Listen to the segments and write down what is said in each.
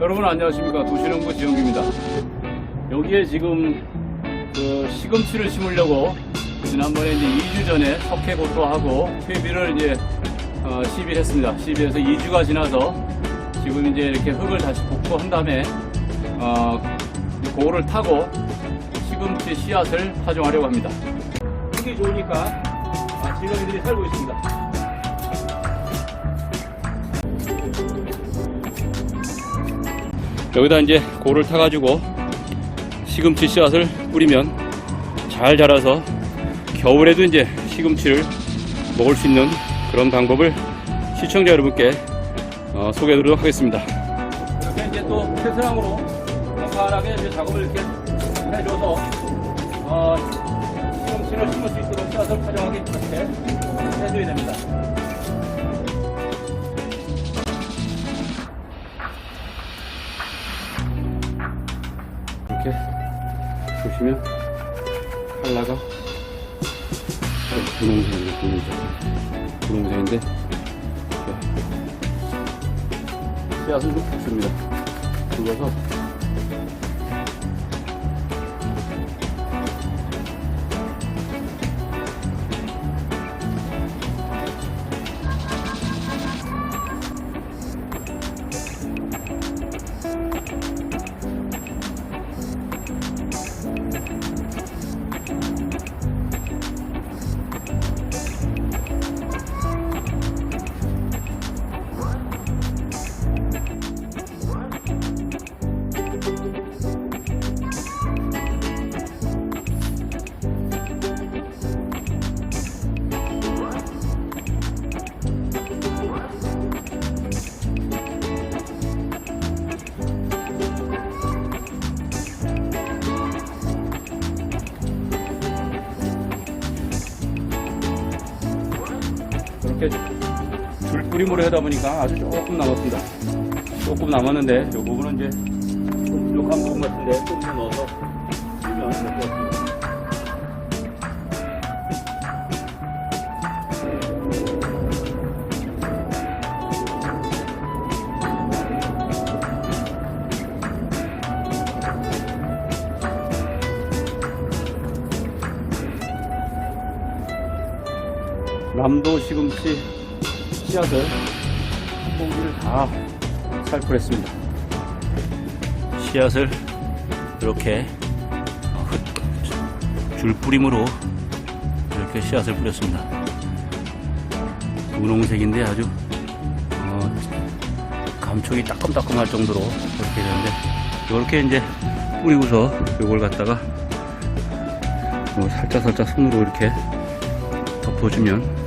여러분 안녕하십니까 도시농부 지영기입니다. 여기에 지금 그 시금치를 심으려고 지난번에 이제 2주 전에 석회 고토하고 퇴비를 이제 어, 시비했습니다. 시비해서 2주가 지나서 지금 이제 이렇게 흙을 다시 복구한 다음에 어, 고를 타고 시금치 씨앗을 파종하려고 합니다. 흙이 좋으니까 아, 지렁이들이 살고 있습니다. 여기다 이제 고를 타가지고 시금치 씨앗을 뿌리면 잘 자라서 겨울에도 이제 시금치를 먹을 수 있는 그런 방법을 시청자 여러분께 어, 소개해드리도록 하겠습니다. 이렇게 이제 또 테스랑으로 간단하게 이제 작업을 이렇게 해줘서 어, 시금치를 심을 수 있도록 씨앗을 파종하기 이렇게 해줘야 됩니다. 보시면 칼라가 보이죠. 분홍색인데 씨앗을 좀 붓습니다. 붓어서 이렇게 줄뿌림으로 하다 보니까 아주 조금 남았습니다. 조금 남았는데 이 부분은 이제 좀 부족한 부분 같은데 조금 더 넣어서 주면 될것 같습니다. 남도 시금치 씨앗을 포기를 다 살포했습니다. 씨앗을 이렇게 줄 뿌림으로 이렇게 씨앗을 뿌렸습니다. 분홍색인데 아주 어, 감촉이 따끔따끔할 정도로 이렇게 되는데 이렇게 이제 뿌리고서 이걸 갖다가 뭐 살짝 살짝 손으로 이렇게 덮어주면 어,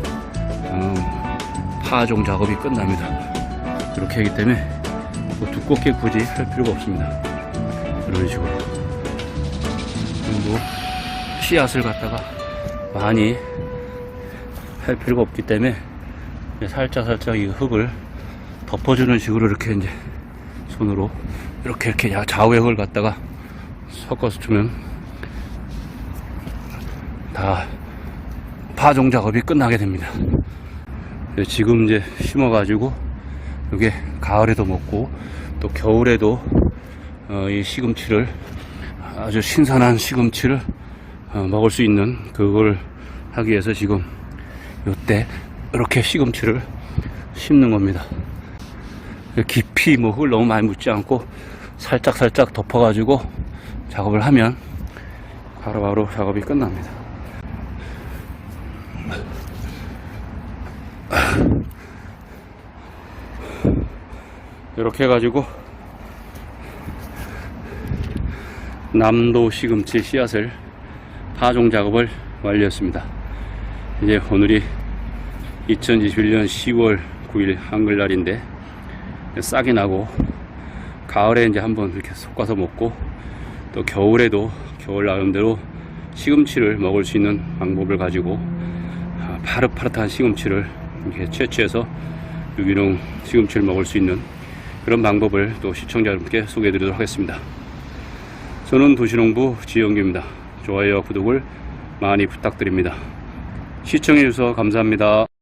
파종 작업이 끝납니다. 이렇게 하기 때문에 뭐 두껍게 굳이 할 필요가 없습니다. 이런 식으로. 뭐 씨앗을 갖다가 많이 할 필요가 없기 때문에 살짝 살짝 이 흙을 덮어주는 식으로 이렇게 이제 손으로 이렇게 이렇게 야- 좌우의 흙을 갖다가 섞어서 주면 다 파종 작업이 끝나게 됩니다. 네, 지금 이제 심어가지고 이게 가을에도 먹고 또 겨울에도 어, 이 시금치를 아주 신선한 시금치를 어, 먹을 수 있는 그걸 하기 위해서 지금 요때 이렇게 시금치를 심는 겁니다. 깊이 뭐 흙을 너무 많이 묻지 않고 살짝 살짝 덮어가지고 작업을 하면 바로바로 작업이 끝납니다. 이렇게 해가지고 남도 시금치 씨앗을 파종 작업을 완료했습니다. 이제 오늘이 2021년 10월 9일 한글날인데 싹이 나고 가을에 이제 한번 이렇게 섞어서 먹고 또 겨울에도 겨울 나름대로 시금치를 먹을 수 있는 방법을 가지고 아, 파릇파릇한 시금치를 이렇게 채취해서 유기농 시금치를 먹을 수 있는 그런 방법을 또 시청자 여러분께 소개해 드리도록 하겠습니다. 저는 도시농부 지영규입니다. 좋아요와 구독을 많이 부탁드립니다. 시청해 주셔서 감사합니다.